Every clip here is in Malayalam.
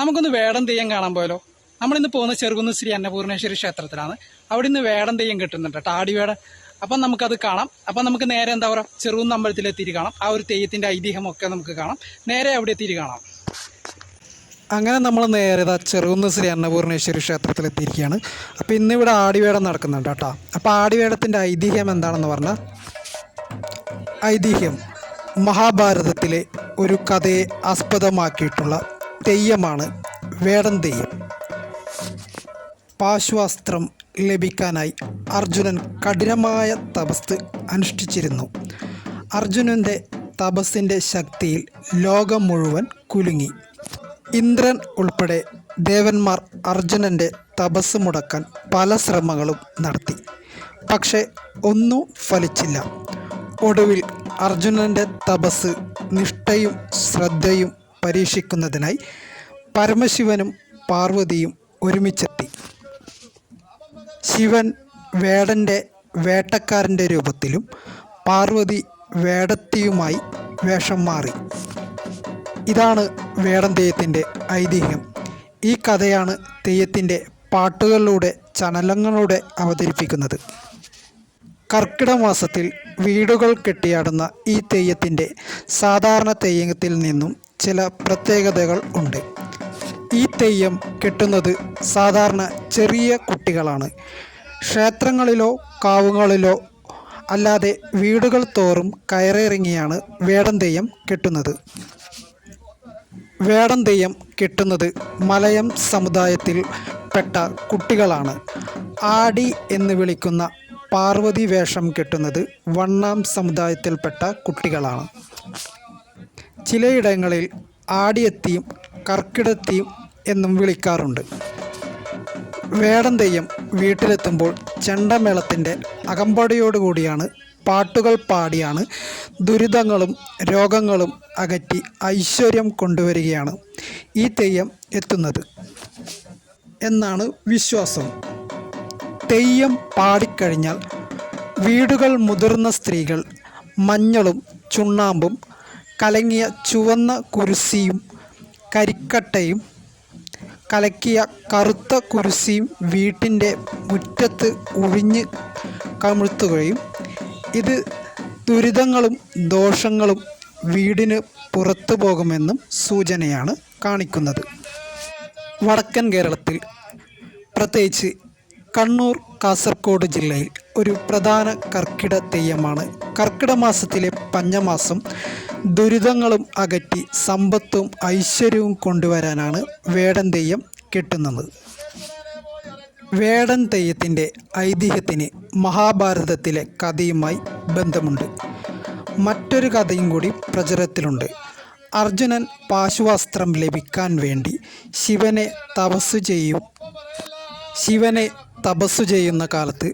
നമുക്കൊന്ന് വേടം തെയ്യം കാണാൻ പോയാലോ? നമ്മളിന്ന് പോകുന്ന ചെറുകുന്ന് ശ്രീ അന്നപൂർണേശ്വരി ക്ഷേത്രത്തിലാണ്. അവിടെ നിന്ന് വേടം തെയ്യം കിട്ടുന്നുണ്ട് കേട്ടോ ആടിവേട. അപ്പം നമുക്കത് കാണാം. അപ്പം നമുക്ക് നേരെ എന്താ പറയുക ചെറുകുന്ന് അമ്പലത്തിലെത്തിരി കാണാം. ആ ഒരു തെയ്യത്തിന്റെ ഐതിഹ്യമൊക്കെ നമുക്ക് കാണാം. നേരെ അവിടെ എത്തിയിട്ട് കാണാം. അങ്ങനെ നമ്മൾ നേരെ ചെറുകുന്ന് ശ്രീ അന്നപൂർണേശ്വരി ക്ഷേത്രത്തിലെത്തിയിരിക്കുകയാണ് അപ്പോൾ ഇന്നിവിടെ ആടിവേടം നടക്കുന്നുണ്ട് കേട്ടോ. അപ്പോൾ ആടിവേടത്തിന്റെ ഐതിഹ്യം എന്താണെന്ന് പറഞ്ഞാൽ ഐതിഹ്യം മഹാഭാരതത്തിലെ ഒരു കഥയെ ആസ്പദമാക്കിയിട്ടുള്ള തെയ്യമാണ് വേടൻ തെയ്യം. പാശ്വാസ്ത്രം ലഭിക്കാനായി അർജുനൻ കഠിനമായ തപസ് അനുഷ്ഠിച്ചിരുന്നു. അർജുനന്റെ തപസ്സിന്റെ ശക്തിയിൽ ലോകം മുഴുവൻ കുലുങ്ങി. ഇന്ദ്രൻ ഉൾപ്പെടെ ദേവന്മാർ അർജുനന്റെ തപസ് മുടക്കാൻ പല ശ്രമങ്ങളും നടത്തി. പക്ഷേ ഒന്നും ഫലിച്ചില്ല. ഒടുവിൽ അർജുനന്റെ തപസ് നിഷ്ഠയും ശ്രദ്ധയും പരീക്ഷിക്കുന്നതിനായി പരമശിവനും പാർവതിയും ഒരുമിച്ചെത്തി. ശിവൻ വേടന്റെ വേട്ടക്കാരന്റെ രൂപത്തിലും പാർവതി വേടത്തിയുമായി വേഷം മാറി. ഇതാണ് വേടൻ തെയ്യത്തിന്റെ ഐതിഹ്യം. ഈ കഥയാണ് തെയ്യത്തിന്റെ പാട്ടുകളിലൂടെ ചനലങ്ങളിലൂടെ അവതരിപ്പിക്കുന്നത്. കർക്കിടക മാസത്തിൽ വീടുകൾ കെട്ടിയാടുന്ന ഈ തെയ്യത്തിന്റെ സാധാരണ തെയ്യത്തിൽ നിന്നും ചില പ്രത്യേകതകൾ ഉണ്ട്. ഈ തെയ്യം കിട്ടുന്നത് സാധാരണ ചെറിയ കുട്ടികളാണ്. ക്ഷേത്രങ്ങളിലോ കാവുകളിലോ അല്ലാതെ വീടുകൾ തോറും കയറിയിറങ്ങിയാണ് വേടം തെയ്യം കിട്ടുന്നത്. വേടം തെയ്യം കെട്ടുന്നത് മലയം സമുദായത്തിൽ പെട്ട കുട്ടികളാണ്. ആടി എന്ന് വിളിക്കുന്ന പാർവതി വേഷം കെട്ടുന്നത് വണ്ണാം സമുദായത്തിൽപ്പെട്ട കുട്ടികളാണ്. ചിലയിടങ്ങളിൽ ആടിയത്തിയും കർക്കിടത്തിയും എന്നും വിളിക്കാറുണ്ട്. വേടം തെയ്യം വീട്ടിലെത്തുമ്പോൾ ചെണ്ടമേളത്തിന്റെ അകമ്പടിയോടുകൂടിയാണ് പാട്ടുകൾ പാടിയാണ് ദുരിതങ്ങളും രോഗങ്ങളും അകറ്റി ഐശ്വര്യം കൊണ്ടുവരികയാണ് ഈ തെയ്യം എത്തുന്നത് എന്നാണ് വിശ്വാസം. തെയ്യം പാടിക്കഴിഞ്ഞാൽ വീടുകൾ മുതിർന്ന സ്ത്രീകൾ മഞ്ഞളും ചുണ്ണാമ്പും കലങ്ങിയ ചുവന്ന കുരിശിയും കരിക്കട്ടയും കലക്കിയ കറുത്ത കുരിശിയും വീട്ടിന്റെ മുറ്റത്ത് ഒഴിഞ്ഞ് കമിഴ്ത്തുകയും ഇത് ദുരിതങ്ങളും ദോഷങ്ങളും വീടിന് പുറത്തു പോകുമെന്നും സൂചനയാണ് കാണിക്കുന്നത്. വടക്കൻ കേരളത്തിൽ പ്രത്യേകിച്ച് കണ്ണൂർ കാസർഗോഡ് ജില്ലയിൽ ഒരു പ്രധാന കർക്കിട തെയ്യമാണ്. കർക്കിട മാസത്തിലെ പഞ്ഞമാസം ദുരിതങ്ങളും അകറ്റി സമ്പത്തും ഐശ്വര്യവും കൊണ്ടുവരാനാണ് വേടൻ തെയ്യം കെട്ടുന്നത്. വേടൻ തെയ്യത്തിന്റെ ഐതിഹ്യത്തിന് മഹാഭാരതത്തിലെ കഥയുമായി ബന്ധമുണ്ട്. മറ്റൊരു കഥയും കൂടി പ്രചരത്തിലുണ്ട്. അർജുനൻ പാശുവസ്ത്രം ലഭിക്കാൻ വേണ്ടി ശിവനെ തപസ്സു ചെയ്യും. ശിവനെ തപസ്സു ചെയ്യുന്ന കാലത്ത്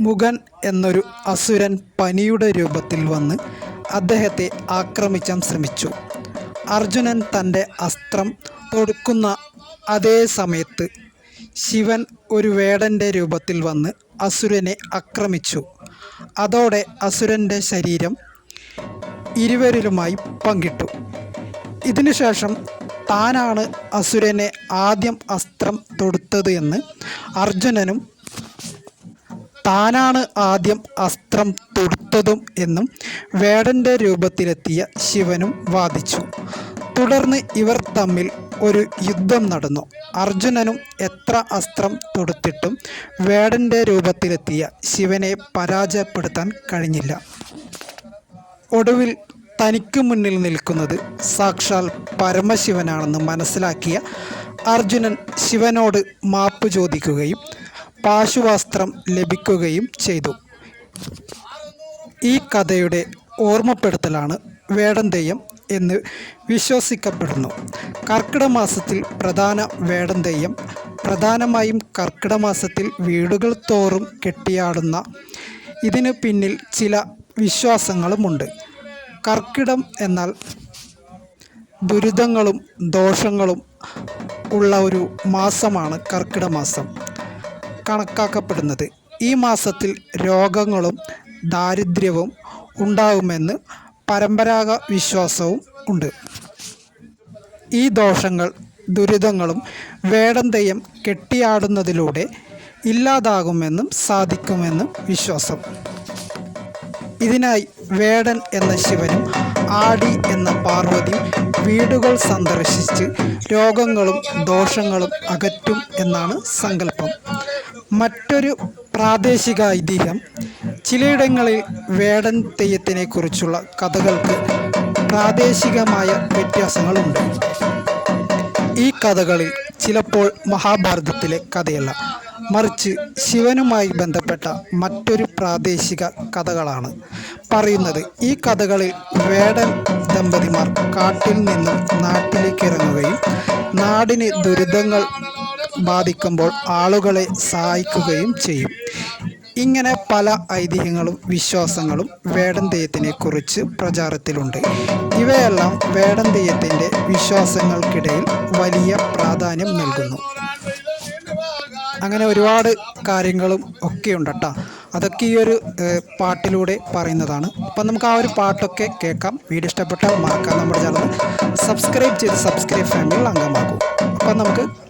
മുഗൻ എന്നൊരു അസുരൻ പനിയുടെ രൂപത്തിൽ വന്ന് അദ്ദേഹത്തെ ആക്രമിക്കാൻ ശ്രമിച്ചു. അർജുനൻ തന്റെ അസ്ത്രം തൊടുക്കുന്ന അതേ സമയത്ത് ശിവൻ ഒരു വേടന്റെ രൂപത്തിൽ വന്ന് അസുരനെ ആക്രമിച്ചു. അതോടെ അസുരന്റെ ശരീരം ഇരുവരിലുമായി പങ്കിട്ടു. ഇതിനുശേഷം താനാണ് അസുരനെ ആദ്യം അസ്ത്രം തൊടുത്തത് എന്ന് അർജുനനും താനാണ് ആദ്യം അസ്ത്രം തൊടുത്തതും എന്നും വേടന്റെ രൂപത്തിലെത്തിയ ശിവനും വാദിച്ചു. തുടർന്ന് ഇവർ തമ്മിൽ ഒരു യുദ്ധം നടന്നു. അർജുനനും എത്ര അസ്ത്രം തൊടുത്തിട്ടും വേടന്റെ രൂപത്തിലെത്തിയ ശിവനെ പരാജയപ്പെടുത്താൻ കഴിഞ്ഞില്ല. ഒടുവിൽ തനിക്ക് മുന്നിൽ നിൽക്കുന്നത് സാക്ഷാൽ പരമശിവനാണെന്ന് മനസ്സിലാക്കിയ അർജുനൻ ശിവനോട് മാപ്പ് ചോദിക്കുകയും പാശുവസ്ത്രം ലഭിക്കുകയും ചെയ്തു. ഈ കഥയുടെ ഓർമ്മപ്പെടുത്തലാണ് വേടൻ തെയ്യം എന്ന് വിശ്വസിക്കപ്പെടുന്നു. കർക്കിടമാസത്തിൽ പ്രധാന വേടൻ തെയ്യം പ്രധാനമായും കർക്കിടമാസത്തിൽ വീടുകൾ തോറും കെട്ടിയാടുന്ന ഇതിന് പിന്നിൽ ചില വിശ്വാസങ്ങളുമുണ്ട്. കർക്കിടം എന്നാൽ ദുരിതങ്ങളും ദോഷങ്ങളും ഉള്ള ഒരു മാസമാണ് കർക്കിടക മാസം. കണക്കാക്കപ്പെടുന്നത്. ഈ മാസത്തിൽ രോഗങ്ങളും ദാരിദ്ര്യവും ഉണ്ടാകുമെന്ന് പരമ്പരാഗത വിശ്വാസവും ഉണ്ട്. ഈ ദോഷങ്ങൾ ദുരിതങ്ങളും വേടം തെയ്യം കെട്ടിയാടുന്നതിലൂടെ ഇല്ലാതാകുമെന്നും സാധിക്കുമെന്നും വിശ്വാസം. ഇതിനായി വേടൻ എന്ന ശിവനും ആടി എന്ന പാർവതി വീടുകൾ സന്ദർശിച്ച് രോഗങ്ങളും ദോഷങ്ങളും അകറ്റും എന്നാണ് സങ്കല്പം. മറ്റൊരു പ്രാദേശിക ഐതിഹ്യം ചിലയിടങ്ങളിൽ വേടൻ തെയ്യത്തിനെ കുറിച്ചുള്ള കഥകൾക്ക് പ്രാദേശികമായ വ്യത്യാസങ്ങളുണ്ട്. ഈ കഥകളിൽ ചിലപ്പോൾ മഹാഭാരതത്തിലെ കഥയല്ല മറിച്ച് ശിവനുമായി ബന്ധപ്പെട്ട മറ്റൊരു പ്രാദേശിക കഥകളാണ്. പറയുന്നത് ഈ കഥകളിൽ വേടൻ ദമ്പതിമാർ കാട്ടിൽ നിന്നും നാട്ടിലേക്ക് ഇറങ്ങുകയും നാടിന് ദുരിതങ്ങൾ ബാധിക്കുമ്പോൾ ആളുകളെ സഹായിക്കുകയും ചെയ്യും. ഇങ്ങനെ പല ഐതിഹ്യങ്ങളും വിശ്വാസങ്ങളും വേടൻ തെയ്യത്തിനെ കുറിച്ച് പ്രചാരത്തിലുണ്ട്. ഇവയെല്ലാം വേടൻ തെയ്യത്തിന്റെ വിശ്വാസങ്ങൾക്കിടയിൽ വലിയ പ്രാധാന്യം നൽകുന്നു. അങ്ങനെ ഒരുപാട് കാര്യങ്ങളും ഒക്കെ ഉണ്ട് കേട്ടോ അതൊക്കെ ഈ ഒരു പാട്ടിലൂടെ പറയുന്നതാണ്. അപ്പം നമുക്ക് ആ ഒരു പാട്ടൊക്കെ കേൾക്കാം. വീഡിയോ ഇഷ്ടപ്പെട്ടാൽ മറക്കാം നമ്മുടെ ചാനൽ സബ്സ്ക്രൈബ് ചെയ്ത് സബ്സ്ക്രൈബ് ഫാമിലിയിൽ അംഗമാകും അപ്പം നമുക്ക്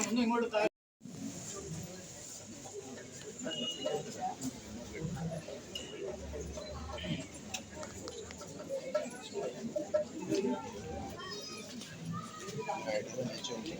ഒന്നും ഇങ്ങോട്ട് Thank.